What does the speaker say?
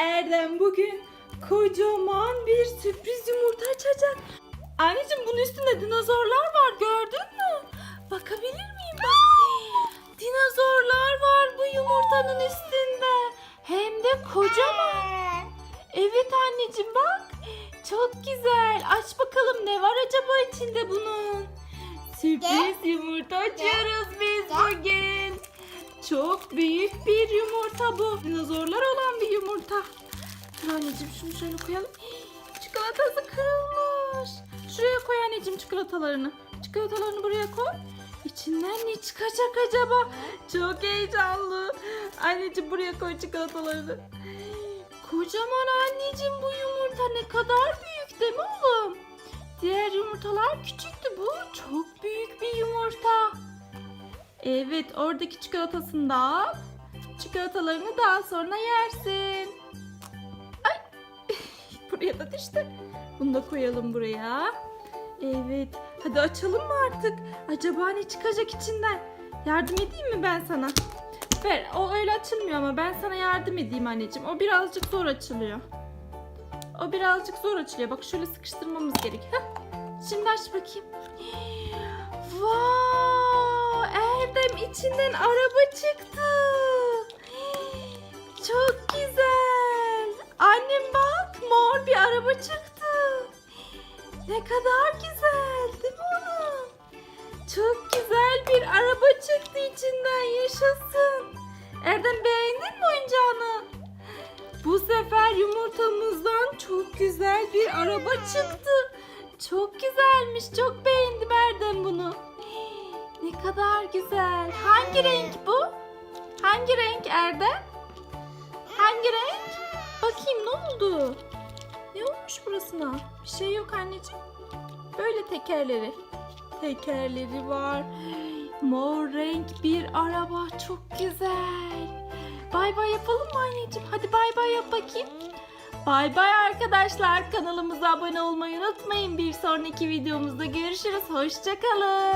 Erdem bugün kocaman bir sürpriz yumurta açacak. Anneciğim bunun üstünde dinozorlar var gördün mü? Bakabilir miyim bak. Dinozorlar var bu yumurtanın üstünde. Hem de kocaman. Evet anneciğim bak. Çok güzel. Aç bakalım ne var acaba içinde bunun? Sürpriz yumurta açıyoruz biz bugün. Çok büyük bir yumurta bu. Dinozorlar olan bir yumurta. Anneciğim şunu şöyle koyalım. Çikolatası kırılmış. Şuraya koy anneciğim çikolatalarını. Çikolatalarını buraya koy. İçinden ne çıkacak acaba? Çok heyecanlı. Anneciğim buraya koy çikolatalarını. Kocaman anneciğim bu yumurta ne kadar büyük değil mi oğlum? Diğer yumurtalar küçüktü bu. Çok büyük bir yumurta. Evet oradaki çikolatasını da al. Çikolatalarını daha sonra yersin. Ay buraya da düştü. Bunu da koyalım buraya. Evet hadi açalım mı artık? Acaba ne çıkacak içinden? Yardım edeyim mi ben sana? Ver o öyle açılmıyor ama ben sana yardım edeyim anneciğim. O birazcık zor açılıyor. O birazcık zor açılıyor. Bak şöyle sıkıştırmamız gerek. Heh. Şimdi aç bakayım. Wow! İçinden araba çıktı. Çok güzel. Annem bak mor bir araba çıktı. Ne kadar güzel değil mi oğlum? Çok güzel bir araba çıktı içinden yaşasın. Erdem beğendin mi oyuncağını? Bu sefer yumurtamızdan çok güzel bir araba çıktı. Çok güzelmiş. Çok beğendim Erdem kadar güzel. Hangi renk bu? Hangi renk Erdem? Hangi renk? Bakayım ne oldu? Ne olmuş burasına? Bir şey yok anneciğim. Böyle tekerleri. Tekerleri var. Mor renk bir araba. Çok güzel. Bay bay yapalım mı anneciğim? Hadi bay bay yap bakayım. Bay bay arkadaşlar. Kanalımıza abone olmayı unutmayın. Bir sonraki videomuzda görüşürüz. Hoşçakalın.